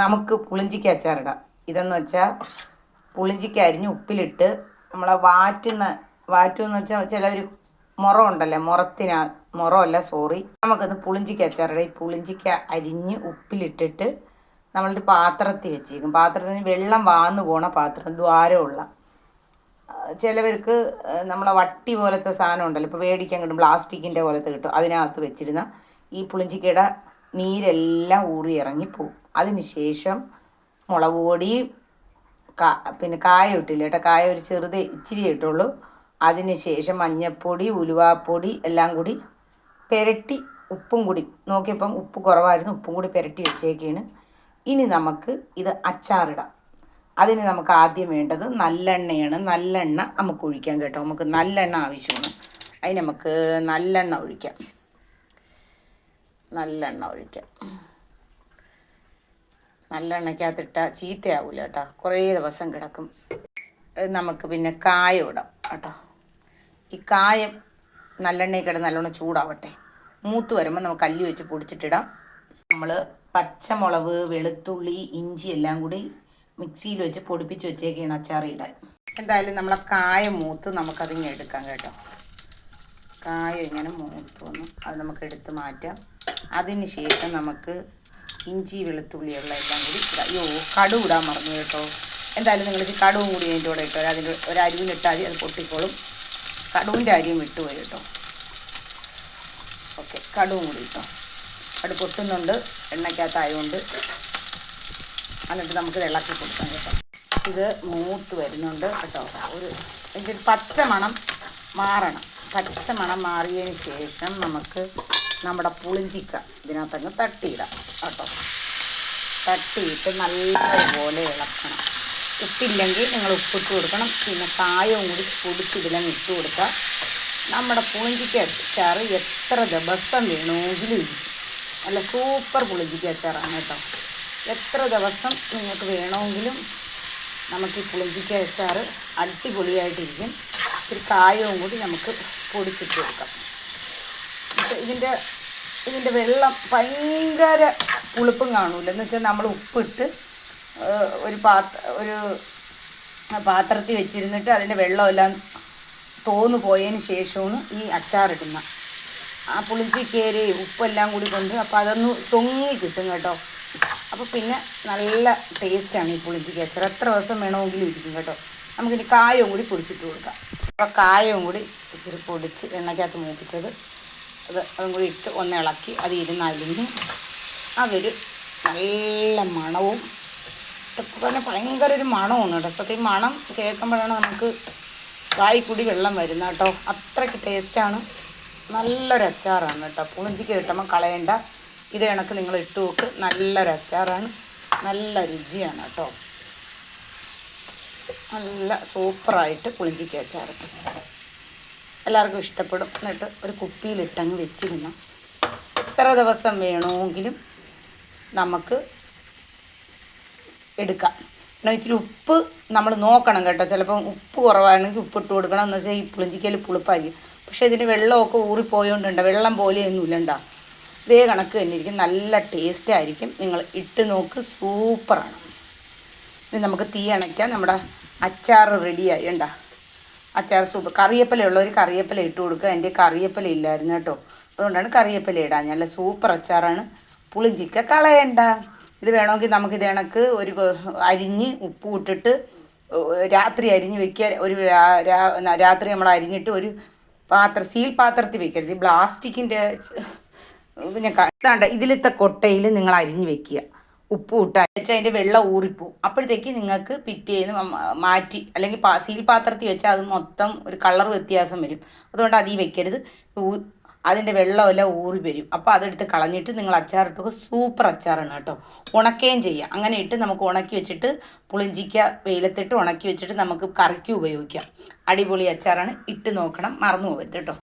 നമുക്ക് പുളിഞ്ചിക്ക അച്ചാറിടാം. ഇതെന്ന് വെച്ചാൽ പുളിഞ്ചിക്ക അരിഞ്ഞ് ഉപ്പിലിട്ട് നമ്മളെ വാറ്റുന്ന വാറ്റുമെന്ന് വെച്ചാൽ ചിലവർ മുറം ഉണ്ടല്ലേ മുറത്തിന മുറമല്ല സോറി നമുക്കത് പുളിഞ്ചിക്ക അച്ചാറിടാം. ഈ പുളിഞ്ചിക്ക അരിഞ്ഞ് ഉപ്പിലിട്ടിട്ട് നമ്മളുടെ പാത്രത്തിൽ വെച്ചേക്കും. പാത്രത്തിന് വെള്ളം വാന്നു പോണ പാത്രം ദ്വാരമുള്ള. ചിലവർക്ക് നമ്മളെ വട്ടി പോലത്തെ സാധനം ഉണ്ടല്ലോ ഇപ്പോൾ മേടിക്കാൻ കിട്ടും പ്ലാസ്റ്റിക്കിന്റെ പോലത്തെ കിട്ടും അതിനകത്ത് വെച്ചിരുന്ന ഈ പുളിഞ്ചിക്കയുടെ നീരെല്ലാം ഊറി ഇറങ്ങിപ്പോവും അതിന് ശേഷം മുളക് പൊടി കാ പിന്നെ കായ ഇട്ടില്ല കേട്ടോ കായ ഒരു ചെറുത് ഇച്ചിരി ഇട്ടുള്ളൂ. അതിന് ശേഷം മഞ്ഞൾപ്പൊടി ഉലുവാപ്പൊടി എല്ലാം കൂടി പുരട്ടി ഉപ്പും കൂടി. നോക്കിയപ്പം ഉപ്പ് കുറവായിരുന്നു ഉപ്പും കൂടി പുരട്ടി വെച്ചേക്കാണ്. ഇനി നമുക്ക് ഇത് അച്ചാറിടാം. അതിന് നമുക്ക് ആദ്യം വേണ്ടത് നല്ലെണ്ണയാണ്. നല്ലെണ്ണ നമുക്ക് ഒഴിക്കാം കേട്ടോ. നമുക്ക് നല്ലെണ്ണ ആവശ്യമാണ്. അതിന് നമുക്ക് നല്ലെണ്ണ ഒഴിക്കാം. നല്ലെണ്ണ ഒഴിക്കാം. നല്ലെണ്ണയ്ക്കകത്തിട്ട ചീത്തയാവില്ല കേട്ടോ. കുറേ ദിവസം കിടക്കും. നമുക്ക് പിന്നെ കായം ഇടാം കേട്ടോ. ഈ കായം നല്ലെണ്ണയിൽ കിടന്ന് നല്ലോണം ചൂടാവട്ടെ. മൂത്ത് വരുമ്പോൾ നമുക്ക് കല്ലി വെച്ച് പൊടിച്ചിട്ടിടാം. നമ്മൾ പച്ചമുളക് വെളുത്തുള്ളി ഇഞ്ചി എല്ലാം കൂടി മിക്സിയിൽ വെച്ച് പൊടിപ്പിച്ച് വെച്ചേക്കാണ് അച്ചാറിടാൻ എന്തായാലും നമ്മളെ കായം മൂത്ത് നമുക്കതിങ്ങനെ എടുക്കാം കേട്ടോ. കായം ഇങ്ങനെ മൂത്ത് വന്നു. അത് നമുക്ക് എടുത്ത് മാറ്റാം. അതിന് ശേഷം നമുക്ക് ഇഞ്ചി വെളുത്തുള്ളിയുള്ള എല്ലാം കൂടി ഇടാം. അയ്യോ കടുവ് ഇടാൻ മറന്നു കേട്ടോ. എന്തായാലും നിങ്ങൾ ഈ കടുവും കൂടി അതിന്റെ കൂടെ ഇട്ടോ അതിന്റെ ഒരു അരിവിനിട്ടാൽ മതി അത് പൊട്ടിക്കോളും. കടുവിന്റെ അരിയും ഇട്ട് വിട്ടുപോയി കേട്ടോ. ഓക്കെ കടുവും കൂടി ഇട്ടോ. കടു പൊട്ടുന്നുണ്ട് എണ്ണയ്ക്കകത്തായതുകൊണ്ട്. എന്നിട്ട് നമുക്ക് ഇളക്കി കൊടുക്കാം കേട്ടോ. ഇത് മൂത്ത് വരുന്നുണ്ട് കേട്ടോ. ഒരു ഇതിന്റെ പച്ച മണം മാറണം. പച്ച മണം മാറിയതിന് ശേഷം നമുക്ക് നമ്മുടെ പുളിഞ്ചിക്ക. ഇതിനകത്തങ്ങ് തട്ടിയിടാം കേട്ടോ. തട്ടിയിട്ട് നല്ലപോലെ ഇളക്കണം. ഉപ്പില്ലെങ്കിൽ നിങ്ങൾ ഉപ്പിട്ട് കൊടുക്കണം. പിന്നെ കായവും കൂടി പൊടിച്ച് ഇതിലങ്ങ് ഇട്ട് കൊടുക്കുക നമ്മുടെ പുളിഞ്ചിക്ക അച്ചാറ് എത്ര ദിവസം വേണമെങ്കിലും നല്ല സൂപ്പർ പുളിഞ്ചിക്ക അച്ചാറാണ് കേട്ടോ. എത്ര ദിവസം നിങ്ങൾക്ക് വേണമെങ്കിലും നമുക്ക് ഈ പുളിഞ്ചിക്ക അച്ചാറ് അടിപൊളിയായിട്ടിരിക്കും. ഇത്തിരി കായവും കൂടി നമുക്ക് പൊടിച്ചിട്ട് കൊടുക്കാം. ഇതിന്റെ ഇതിന്റെ വെള്ളം ഭയങ്കര പുളിപ്പും കാണൂല. എന്ന് വെച്ചാൽ നമ്മൾ ഉപ്പിട്ട് ഒരു പാത്ര ഒരു പാത്രത്തിൽ വെച്ചിരുന്നിട്ട് അതിന്റെ വെള്ളമെല്ലാം തോന്നു പോയതിന് ശേഷമാണ് ഈ അച്ചാറിടുന്ന. ആ പുളിഞ്ചിക്കേരി ഉപ്പെല്ലാം കൂടി കൊണ്ട് അപ്പോൾ അതൊന്ന് ചൊങ്ങി കിട്ടും കേട്ടോ. അപ്പോൾ പിന്നെ നല്ല ടേസ്റ്റാണ് ഈ പുളിഞ്ചിക്ക് അച്ചാർ എത്ര ദിവസം വേണമെങ്കിലും ഇരിക്കും കേട്ടോ. നമുക്കിനി കായവും കൂടി പൊടിച്ചിട്ട് കൊടുക്കാം. അപ്പോൾ കായവും കൂടി ഇച്ചിരി പൊടിച്ച് എണ്ണയ്ക്കകത്ത് മൂപ്പിച്ചത് അത് അതും കൂടി ഇട്ട് ഒന്ന് ഇളക്കി അത് ഇരുന്ന് അലിഞ്ഞ് അതൊരു നല്ല മണവും. ഇപ്പം തന്നെ ഭയങ്കര ഒരു മണമാണ് കേട്ടോ. സത്യം മണം കേൾക്കുമ്പോഴാണ് നമുക്ക് വായി കൂടി വെള്ളം വരുന്ന കേട്ടോ. അത്രയ്ക്ക് ടേസ്റ്റാണ് നല്ലൊരു അച്ചാറാണ് കേട്ടോ. പുളിഞ്ചിക്ക് കിട്ടുമ്പോൾ കളയണ്ട. ഇത് കണക്ക് നിങ്ങൾ ഇട്ട് നോക്ക്. നല്ലൊരു അച്ചാറാണ്. നല്ല രുചിയാണ് കേട്ടോ. നല്ല സൂപ്പറായിട്ട് പുളിഞ്ചിക്ക അച്ചാർ എല്ലാവർക്കും ഇഷ്ടപ്പെടും. എന്നിട്ട് ഒരു കുപ്പിയിലിട്ടങ്ങ് വെച്ചിരുന്നു എത്ര ദിവസം വേണമെങ്കിലും നമുക്ക് എടുക്കാം. പിന്നെ ഇച്ചിരി ഉപ്പ് നമ്മൾ നോക്കണം കേട്ടോ. ചിലപ്പം ഉപ്പ് കുറവാണെങ്കിൽ ഉപ്പിട്ട് കൊടുക്കണം. എന്ന് വെച്ചാൽ ഈ പുളിഞ്ചിക്കൽ പുളിപ്പായിരിക്കും. പക്ഷേ ഇതിന് വെള്ളമൊക്കെ ഊറിപ്പോയോണ്ടുണ്ട്? വെള്ളം പോലെയൊന്നും ഇല്ലണ്ട ഇതേ കണക്ക് തന്നെ ഇരിക്കും. നല്ല ടേസ്റ്റ് ആയിരിക്കും. നിങ്ങൾ ഇട്ട് നോക്ക്. സൂപ്പറാണ്. ഇനി നമുക്ക് തീ അണയ്ക്കാം. നമ്മുടെ അച്ചാർ റെഡിയായി ഉണ്ടാ അച്ചാർ സൂപ്പ് കറിയപ്പല ഉള്ളവർ കറിയപ്പല ഇട്ട് കൊടുക്കുക. എന്റെ കറിയപ്പല ഇല്ലായിരുന്നു കേട്ടോ. അതുകൊണ്ടാണ് കറിയപ്പല ഇടാൻ നല്ല സൂപ്പർ അച്ചാറാണ്. പുളിഞ്ചിക്ക കളയണ്ട. ഇത് വേണമെങ്കിൽ നമുക്ക് ഇത് കണക്ക് ഒരു അരിഞ്ഞ് ഉപ്പ് ഇട്ടിട്ട് രാത്രി അരിഞ്ഞ് വെക്കുക. ഒരു രാത്രി നമ്മൾ അരിഞ്ഞിട്ട് ഒരു പാത്ര സീൽ പാത്രത്തിൽ വെക്കരുത്. ഈ പ്ലാസ്റ്റിക്കിന്റെ ഞാൻ ഇതാണ്ട് ഇതിലത്തെ കൊട്ടയിൽ നിങ്ങൾ അരിഞ്ഞ് വെക്കുക. ഉപ്പ് ഇട്ട് വെച്ചാൽ അതിന്റെ വെള്ളം ഊറിപ്പോവും അപ്പോഴത്തേക്ക് നിങ്ങൾക്ക് പിറ്റേന്ന് മാറ്റി അല്ലെങ്കിൽ സീൽ പാത്രത്തിൽ വെച്ചാൽ അത് മൊത്തം ഒരു കളർ വ്യത്യാസം വരും. അതുകൊണ്ട് അതീ വെക്കരുത്. അതിന്റെ വെള്ളമെല്ലാം ഊറി വരും. അപ്പോൾ അതെടുത്ത് കളഞ്ഞിട്ട് നിങ്ങൾ അച്ചാറിട്ടൊക്കെ സൂപ്പർ അച്ചാറാണ് കേട്ടോ. ഉണക്കുകയും ചെയ്യാം. അങ്ങനെ ഇട്ട് നമുക്ക് ഉണക്കി വെച്ചിട്ട് പുളിഞ്ചിക്ക വെയിലത്തിട്ട് ഉണക്കി വെച്ചിട്ട് നമുക്ക് കറിക്ക് ഉപയോഗിക്കാം. അടിപൊളി അച്ചാറാണ്. ഇട്ട് നോക്കണം. മറന്നു പോകരുത് കേട്ടോ.